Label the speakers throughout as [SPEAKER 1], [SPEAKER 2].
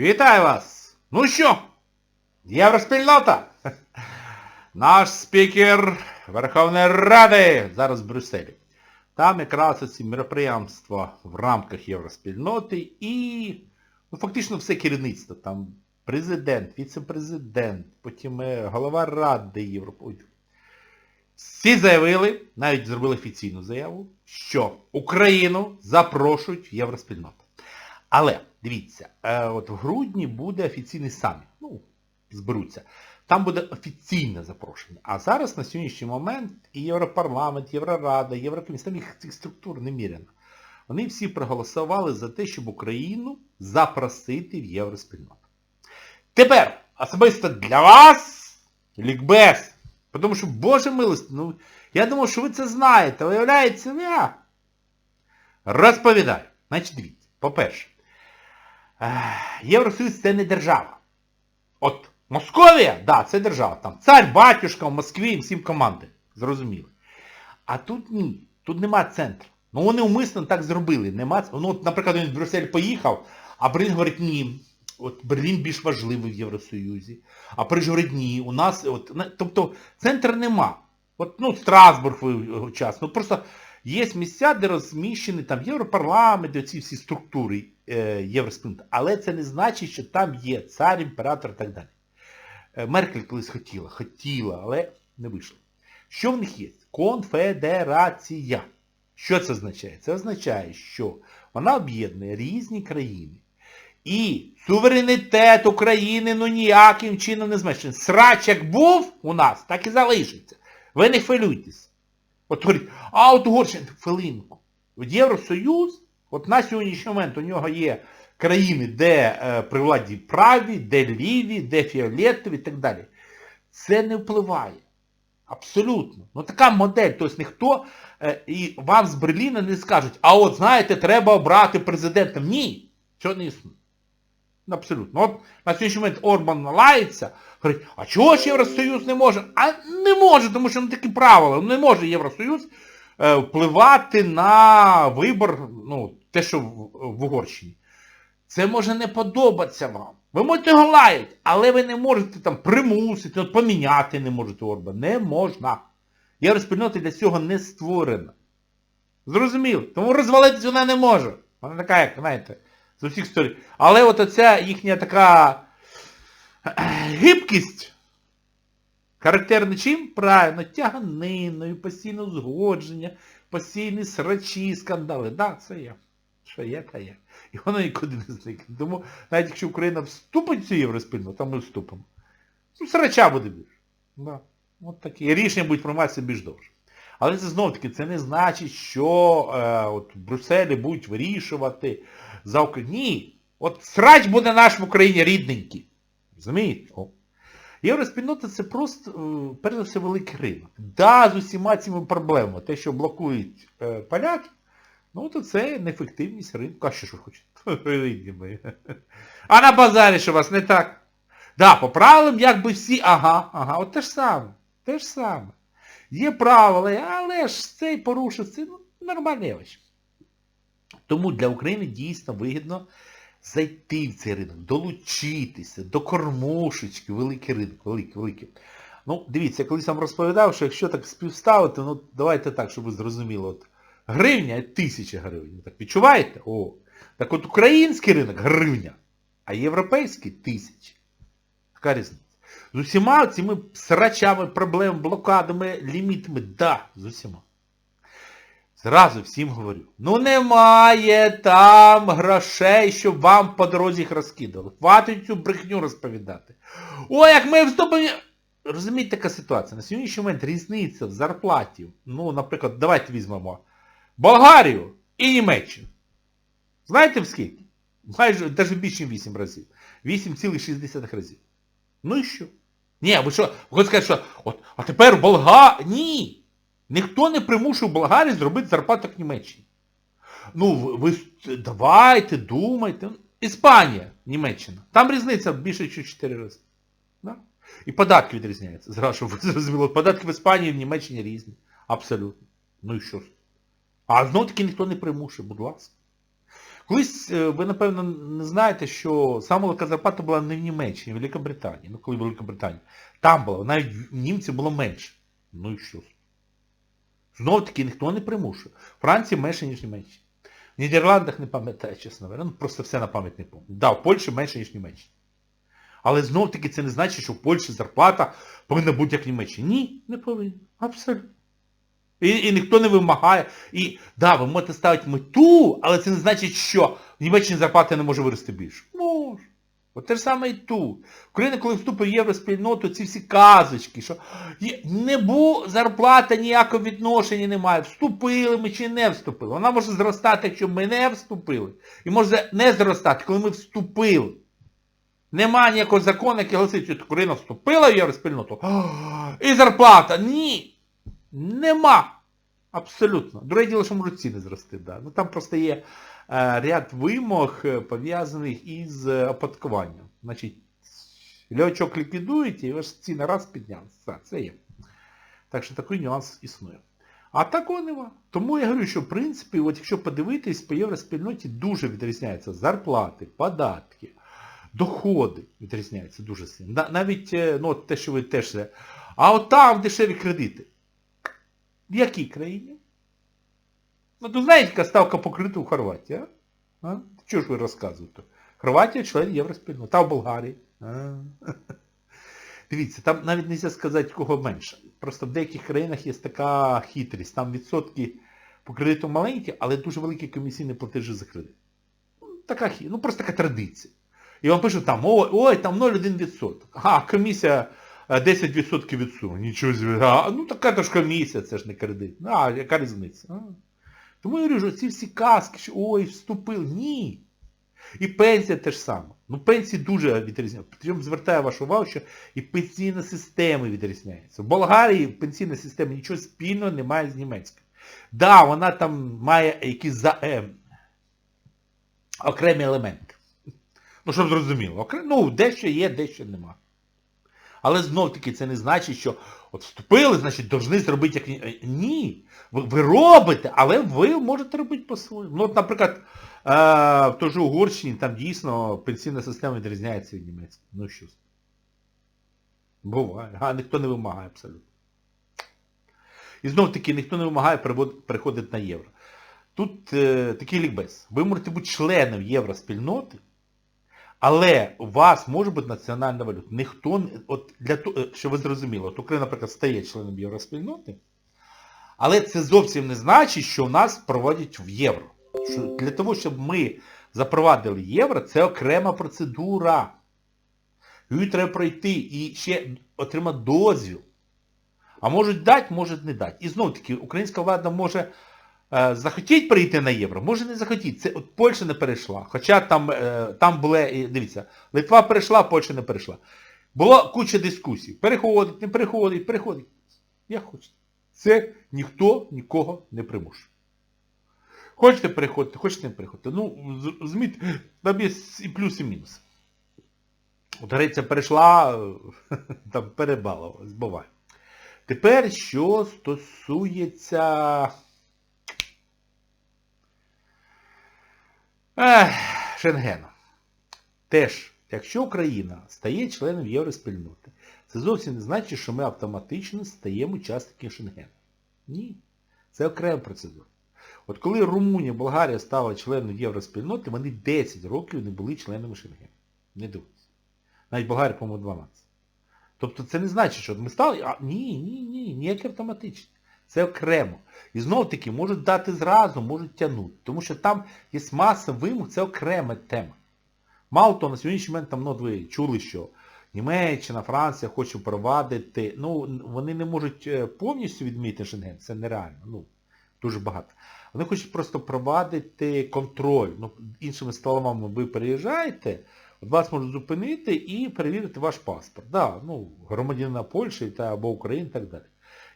[SPEAKER 1] Вітаю вас! Ну що? Євроспільнота! Наш спікер Верховної Ради зараз в Брюсселі. Там якраз ці мероприємства в рамках Євроспільноти і ну, фактично все керівництво. Там президент, віце-президент, потім е, голова Ради Європи. Всі заявили, навіть зробили офіційну заяву, що Україну запрошують в Євроспільноту. Але, дивіться, е, от в грудні буде офіційний саміт. Ну, зберуться. Там буде офіційне запрошення. А зараз на сьогоднішній момент і Європарламент, Єврорада, Єврокомісія, там їх цих структур неміряно. Вони всі проголосували за те, щоб Україну запросити в Євроспільноту. Тепер, особисто для вас, лікбез. Тому що, Боже милость, ну, я думав, що ви це знаєте. Виявляється, я розповідаю. Значить, дивіться, по-перше, Євросоюз це не держава. От Московія, да, це держава. Там цар, батюшка в Москві, всім команди. Зрозуміло. А тут ні. Тут нема центру. Ну вони умисно так зробили. Нема... Ну, от, наприклад, він в Брюссель поїхав, а Берлін говорить, ні. От Берлін більш важливий в Євросоюзі. А Париж говорить, ні. У нас, от, тобто, центру нема. От, ну, Страсбург час. Ну просто є місця, де розміщені там Європарламент, оці всі структури е. Але це не значить, що там є цар, імператор і так далі. Е, Меркель колись хотіла, хотіла, але не вийшло. Що в них є? Конфедерація. Що це означає? Це означає, що вона об'єднує різні країни. І суверенітет України ну ніяким чином не зменшений. Срач як був у нас, так і залишиться. Ви не хвилюйтесь. От говорить, а от Угорщина, хвилинку. От Євросоюз, от на сьогоднішній момент у нього є країни, де е, при владі праві, де ліві, де фіолетові і так далі. Це не впливає. Абсолютно. Ну така модель. Тобто ніхто е, і вам з Берліна не скажуть, а от знаєте, треба обрати президентом. Ні, цього не існує. Абсолютно. От на сьогоднішній момент Орбан лається, говорить, а чого ж Євросоюз не може? А не може, тому що ну, такі правила. Не може Євросоюз е, впливати на вибор, ну, те, що в, в Угорщині. Це може не подобатися вам. Ви можете його лаяти, але ви не можете там примусити, от поміняти не можете Орбан. Не можна. Євроспільнота для цього не створена. Зрозуміло. Тому розвалитись вона не може. Вона така, як, знаєте, з усіх сторін. Але от оця їхня така гибкість характерна чим? Правильно, тяганиною, постійне узгодження, постійні срачі, скандали. Да, це є. Що є, та є. І воно нікуди не зникне. Тому навіть якщо Україна вступить в цю євроспільну, то ми вступимо. Ну, срача буде більше. Да. От такі. Рішення будуть прийматися більш довше. Але це знов таки, це не значить, що е, от Брюсселі будуть вирішувати за Україну. Ні. От срач буде наш в Україні рідненький. Розумієте? Євроспільнота це просто, е, перш за все, великий ринок. Да, з усіма цими проблемами. Те, що блокують е, поляки, ну то це неефективність ринку. А що ж ви хочете? А на базарі що у вас не так? Да, по правилам якби всі, ага, ага, от те ж саме. Те ж саме. Є правила, але ж цей порушив, це ну, нормальне явище. Тому для України дійсно вигідно зайти в цей ринок, долучитися до кормушечки, великий ринок, великий, великий. Ну, дивіться, я колись вам розповідав, що якщо так співставити, ну давайте так, щоб ви зрозуміли. От, гривня тисяча гривень. Так відчуваєте? О. Так от український ринок гривня, а європейський тисяча. Така різниця. З усіма цими срачами, проблемами, блокадами, лімітами, да, з усіма. Зразу всім говорю. Ну немає там грошей, щоб вам по дорозі їх розкидали. Хватить цю брехню розповідати. О, як ми вступимо... Розумієте, така ситуація. На сьогоднішній момент різниця в зарплаті. Ну, наприклад, давайте візьмемо Болгарію і Німеччину. Знаєте в скільки? Майже навіть більше, 8 разів. 8,6 разів. Ну і що? Ні, ви що, ви сказати, що от, а тепер Болга... Ні. Ніхто не примушує Болгарії зробити зарплату як Німеччині. Ну, ви давайте, думайте. Іспанія, Німеччина. Там різниця більше, ніж 4 рази. Да? І податки відрізняються. Зразу, щоб ви зрозуміли. Податки в Іспанії і в Німеччині різні. Абсолютно. Ну і що ж? А знов таки ніхто не примушує, будь ласка. Колись е, ви, напевно, не знаєте, що сама велика зарплата була не в Німеччині, в Великобританії. Ну, коли Велика Британія. Там була, навіть в німців було менше. Ну і що? Знов таки ніхто не примушує. Франції менше, ніж в Німеччині. В Нідерландах не пам'ятаю, чесно говоря. Ну, просто все на пам'ять не пам'ятаю. Да, в Польщі менше, ніж в Німеччині. Але знов таки це не значить, що в Польщі зарплата повинна бути як в Німеччині. Ні, не повинна. Абсолютно. І, і ніхто не вимагає. І да, ви можете ставити мету, але це не значить, що в Німеччині зарплата не може вирости більше. Може. От те ж саме і тут. Україна, коли вступить в євроспільноту, ці всі казочки, що не бу, зарплата ніякого відношення не має. Вступили ми чи не вступили. Вона може зростати, якщо ми не вступили. І може не зростати, коли ми вступили. Нема ніякого закону, який гласить, що Україна вступила в євроспільноту. І зарплата. Ні. Нема. Абсолютно. Друге діло, що можуть ціни зрости. Да. Ну, там просто є е, ряд вимог, е, пов'язаних із е, оподаткуванням. Значить, льочок ліквідуєте, і ваш ціни раз піднялися. Все, це є. Так що такий нюанс існує. А такого нема. Тому я говорю, що в принципі, от якщо подивитись, по євроспільноті дуже відрізняються зарплати, податки, доходи відрізняються дуже сильно. Навіть е, ну, те, що ви теж... А от там дешеві кредити. В якій країні? Ну, то знаєте, яка ставка по кредиту в Хорватії, а? а? Чого ж ви розказуєте? Хорватія член Євроспільноти. Та в Болгарії. А? Дивіться, там навіть не можна сказати, кого менше. Просто в деяких країнах є така хитрість. Там відсотки по кредиту маленькі, але дуже великі комісійні платежі за кредит. Ну, Така ну просто така традиція. І вам пишуть там, ой, ой там 0,1%. А, комісія 10% від суми. Нічого собі. А, ну така ж комісія, це ж не кредит. А, яка різниця? А? Тому я говорю, що ці всі казки, що ой, вступив. Ні. І пенсія теж саме. Ну пенсії дуже відрізняються. Причому звертаю вашу увагу, що і пенсійна система відрізняється. В Болгарії пенсійна система нічого спільного не має з німецькою. Да, вона там має якісь за, е, окремі елементи. Ну, щоб зрозуміло. Окрем... Ну, дещо є, дещо нема. Але знов таки це не значить, що от вступили, значить, повинні зробити як... ні-. Ви, ви робите, але ви можете робити по-своєму. Ну, от, наприклад, е, в той же Угорщині там дійсно пенсійна система відрізняється від німецької. Ну що? Буває. А ніхто не вимагає абсолютно. І знов таки ніхто не вимагає переходити на євро. Тут е, такий лікбез. Ви можете бути членом євроспільноти, але у вас може бути національна валюта. Ніхто, от для того, щоб ви зрозуміли, от Україна, наприклад, стає членом євроспільноти, але це зовсім не значить, що нас проводять в євро. Що для того, щоб ми запровадили євро, це окрема процедура. Її треба пройти і ще отримати дозвіл. А можуть дати, можуть не дати. І знову таки, українська влада може е, захотіть прийти на євро, може не захотіть. Це от Польща не перейшла. Хоча там, е, там були, дивіться, Литва перейшла, Польща не перейшла. Була куча дискусій. Переходить, не переходить, переходить. Як хочете. Це ніхто нікого не примушує. Хочете переходити, хочете не переходити. Ну, розумієте, там є і плюс, і мінус. От Греція перейшла, е, там перебалувалась, буває. Тепер, що стосується... Ех. Теж, якщо Україна стає членом Євроспільноти, це зовсім не значить, що ми автоматично стаємо учасниками Шенгену. Ні. Це окрема процедура. От коли Румунія, Болгарія стала членом Євроспільноти, вони 10 років не були членами Шенгену. Не дивіться. Навіть Болгарія, по-моєму, 12. Тобто це не значить, що ми стали... А, ні, ні, ні, ніяке автоматичне. Це окремо. І знову таки, можуть дати зразу, можуть тягнути. Тому що там є маса вимог, це окрема тема. Мало того, на сьогоднішній момент там, ну, ви чули, що Німеччина, Франція хоче впровадити, ну, вони не можуть е, повністю відмінити Шенген, це нереально, ну, дуже багато. Вони хочуть просто впровадити контроль. Ну, іншими словами, ви переїжджаєте, вас можуть зупинити і перевірити ваш паспорт. Да, ну, громадянина Польщі та або України і так далі.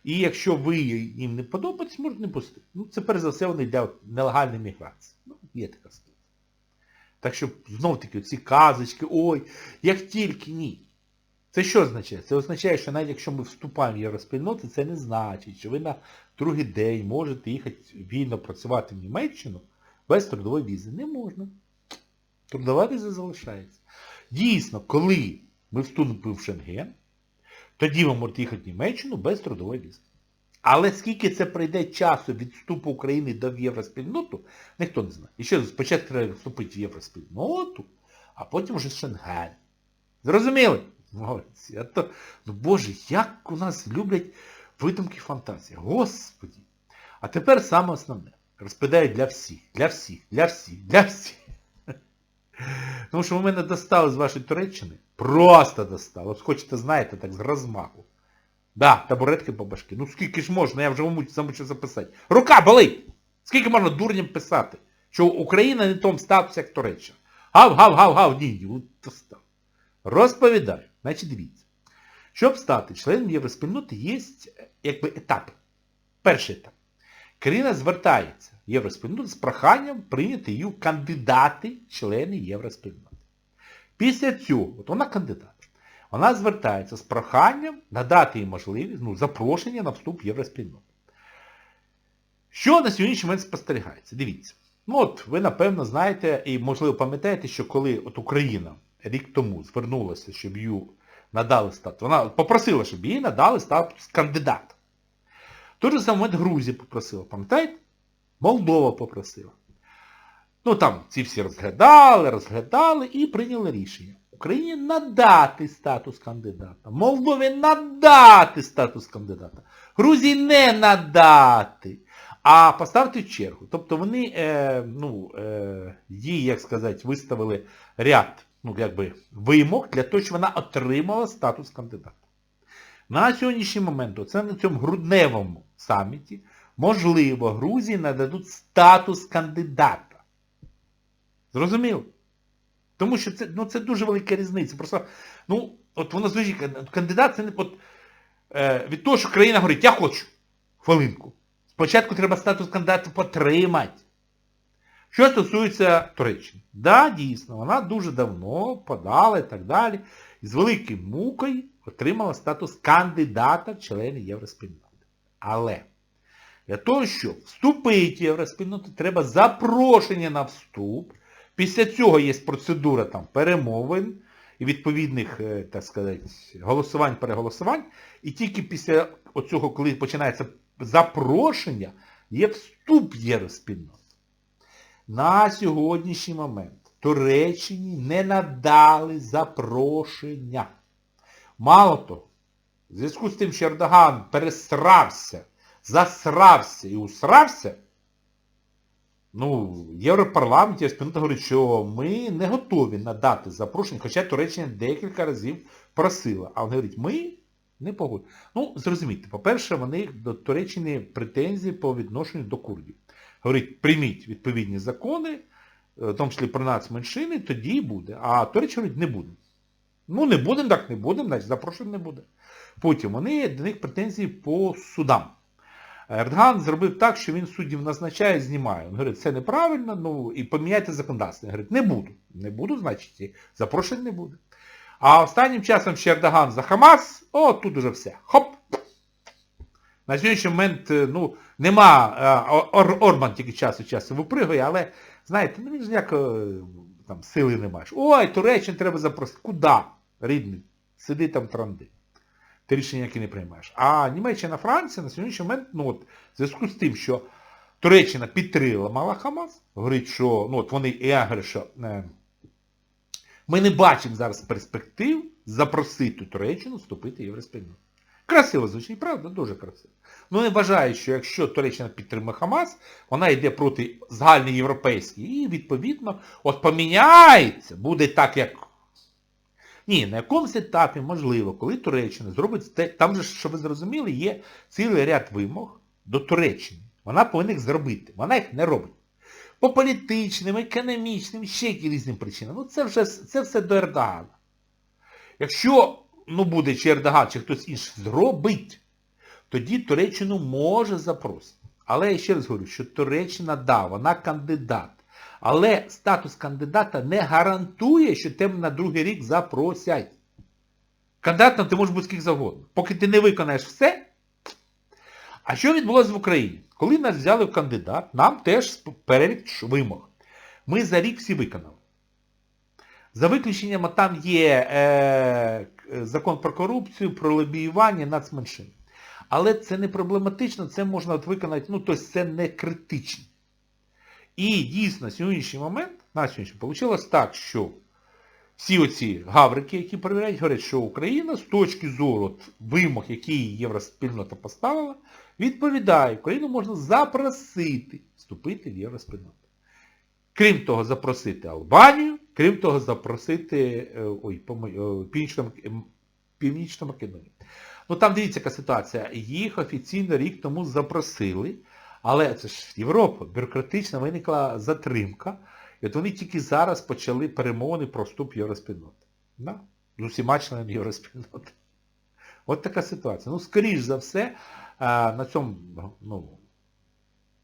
[SPEAKER 1] І якщо ви їм не подобаєтесь, можуть не пустити. Ну, це перш за все вони для нелегальної міграції. Ну, є така ситуація. Так що, знов таки, ці казочки, ой, як тільки ні. Це що означає? Це означає, що навіть якщо ми вступаємо в євроспільноти, це не значить, що ви на другий день можете їхати вільно працювати в Німеччину, без трудової візи? Не можна. Трудова віза залишається. Дійсно, коли ми вступимо в Шенген, тоді ви можете їхати в Німеччину без трудової візи. Але скільки це прийде часу від вступу України до євроспільноту, ніхто не знає. І ще спочатку треба вступити в євроспільноту, а потім вже Шенген. Зрозуміли? Молодці. А то, ну Боже, як у нас люблять видумки фантазії. Господі. А тепер саме основне. Розповідаю для всіх, для всіх, для всіх, для всіх. Тому що ви мене достали з вашої Туреччини. Просто достали. От хочете, знаєте, так з розмаху. Да, табуретки по башки. Ну скільки ж можна, я вже замучу записати. Рука болить! Скільки можна дурням писати? Що Україна не в тому статусі, як Туреччина. Гав, гав, гав, гав, ні, ні, достав. Розповідаю. Значить, дивіться. Щоб стати членом євроспільноти, є якби етапи. Перший етап. Країна звертається в євроспільноту з проханням прийняти її кандидати члени євроспільноти. Після цього, от вона кандидат, вона звертається з проханням надати їй можливість, ну, запрошення на вступ в євроспільноту. Що на сьогоднішній момент спостерігається? Дивіться. Ну от ви, напевно, знаєте і, можливо, пам'ятаєте, що коли от Україна рік тому звернулася, щоб їй надали статус, вона попросила, щоб їй надали статус кандидата. Той же самий момент Грузія попросила, пам'ятаєте? Молдова попросила. Ну там ці всі розглядали, розглядали і прийняли рішення. Україні надати статус кандидата. Молдові надати статус кандидата. Грузії не надати, а поставити в чергу. Тобто вони е, ну, е, їй, як сказати, виставили ряд ну, якби, вимог для того, щоб вона отримала статус кандидата. На сьогоднішній момент, оце на цьому грудневому саміті, можливо, Грузії нададуть статус кандидата. Зрозуміло? Тому що це, ну, це дуже велика різниця. Просто, ну, от воно звичайно, кандидат це не от, е, від того, що країна говорить, я хочу. Хвилинку. Спочатку треба статус кандидата потримати. Що стосується Туреччини. Да, дійсно, вона дуже давно подала і так далі. І з великим мукою отримала статус кандидата в члени Євроспільноти. Але для того, щоб вступити в Євроспільноту, треба запрошення на вступ. Після цього є процедура там перемовин і відповідних, е, так сказати, голосувань, переголосувань. І тільки після оцього, коли починається запрошення, є вступ в Євроспільноту. На сьогоднішній момент Туреччині не надали запрошення. Мало того, в зв'язку з тим, що Ердоган пересрався, засрався і усрався, ну, Європарламент, Євроспільнота говорить, що ми не готові надати запрошення, хоча Туреччина декілька разів просила. А вони говорять, ми не погодимо. Ну, зрозумійте, по-перше, вони до Туреччини претензії по відношенню до курдів. Говорить, прийміть відповідні закони, в тому числі про нацменшини, тоді буде. А Туреччина говорить, не буде. Ну, не будемо, так не будемо, значить запрошень не буде. Потім вони до них претензії по судам. Ердоган зробив так, що він суддів назначає, знімає. Він говорить, це неправильно, ну і поміняйте законодавство. Він говорить, не буду. Не буду, значить, і запрошень не буде. А останнім часом ще Ердоган за Хамас, о, тут уже все. Хоп! На сьогоднішній момент, ну, нема, Ор, Орбан тільки час від часу випригує, але, знаєте, ну він ж ніякої там, сили не маєш. Ой, Туреччину треба запросити. Куди? Рідний. Сиди там транди. Ти рішення ніякі не приймаєш. А Німеччина, Франція на сьогоднішній момент, ну от, в зв'язку з тим, що Туреччина підтримала Хамас, говорить, що, ну от вони, я говорю, що е, ми не бачимо зараз перспектив запросити Туреччину вступити в Євроспільноту. Красиво звучить, правда? Дуже красиво. Ну не вважаю, що якщо Туреччина підтримує Хамас, вона йде проти загальної європейської і, відповідно, от поміняється, буде так, як... Ні, на якомусь етапі, можливо, коли Туреччина зробить те, там же, що ви зрозуміли, є цілий ряд вимог до Туреччини. Вона повинна їх зробити. Вона їх не робить. По політичним, економічним, ще різним причинам. Ну це вже це все до Ердогана. Якщо ну буде чи Ердоган, чи хтось інший зробить, тоді Туреччину може запросити. Але я ще раз говорю, що Туреччина, да, вона кандидат. Але статус кандидата не гарантує, що тебе на другий рік запросять. Кандидатом ти можеш бути скільки завгодно. Поки ти не виконаєш все. А що відбулося в Україні? Коли нас взяли в кандидат, нам теж перелік вимог. Ми за рік всі виконали. За виключенням там є е, закон про корупцію, про лобіювання нацменшин. Але це не проблематично, це можна от виконати, ну, тобто це не критично. І дійсно, сьогоднішній момент, на сьогоднішній, вийшло так, що всі оці гаврики, які перевіряють, говорять, що Україна з точки зору вимог, які Євроспільнота поставила, відповідає, Україну можна запросити вступити в Євроспільноту. Крім того, запросити Албанію, крім того, запросити е, ой, е, Північну, Північну Македонію. Ну там дивіться, яка ситуація. Їх офіційно рік тому запросили, але це ж Європа, бюрократична виникла затримка. І от вони тільки зараз почали перемовини про вступ в Євроспільноту. Да? З усіма членами Євроспільноти. От така ситуація. Ну, скоріш за все, на цьому ну,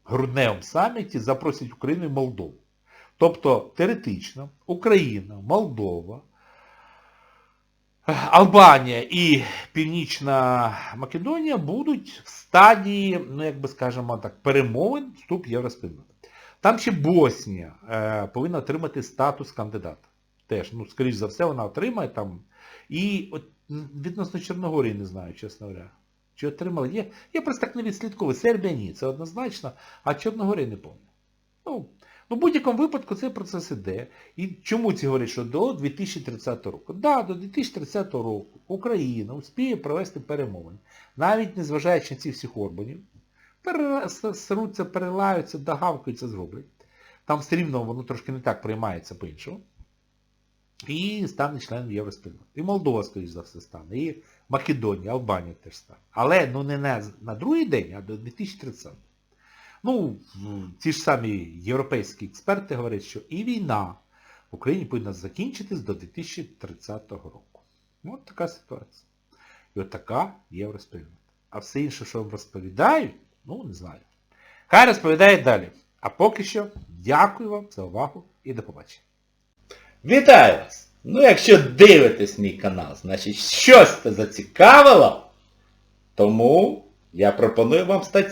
[SPEAKER 1] грудневому саміті запросять Україну і Молдову. Тобто, теоретично, Україна, Молдова, Албанія і Північна Македонія будуть в стадії, ну як би скажемо так, перемовин вступ в Там ще Боснія е, повинна отримати статус кандидата. Теж, ну, скоріш за все, вона отримає там. І от відносно Чорногорії не знаю, чесно говоря. Чи отримали? Я, я просто так не відслідковую. Сербія ні, це однозначно, а Чорногорія не пам'ятаю. Ну, ну, в будь-якому випадку цей процес іде. І чому ці говорять, що до 2030 року? Да, до 2030 року Україна успіє провести перемовини. Навіть незважаючи на ці всіх орбанів, пересруться, перелаються, догавкаються, зроблять. Там все рівно воно трошки не так приймається по-іншому. І стане членом Євроспільноти. І Молдова, скоріш за все, стане. І Македонія, Албанія теж стане. Але ну не на, на другий день, а до 2030. Ну, ті ж самі європейські експерти говорять, що і війна в Україні повинна закінчитись до 2030 року. От така ситуація. І от така євроспільнота. А все інше, що вам розповідають, ну не знаю. Хай розповідає далі. А поки що, дякую вам за увагу і до побачення.
[SPEAKER 2] Вітаю вас! Ну якщо дивитесь мій канал, значить щось це зацікавило, тому я пропоную вам стати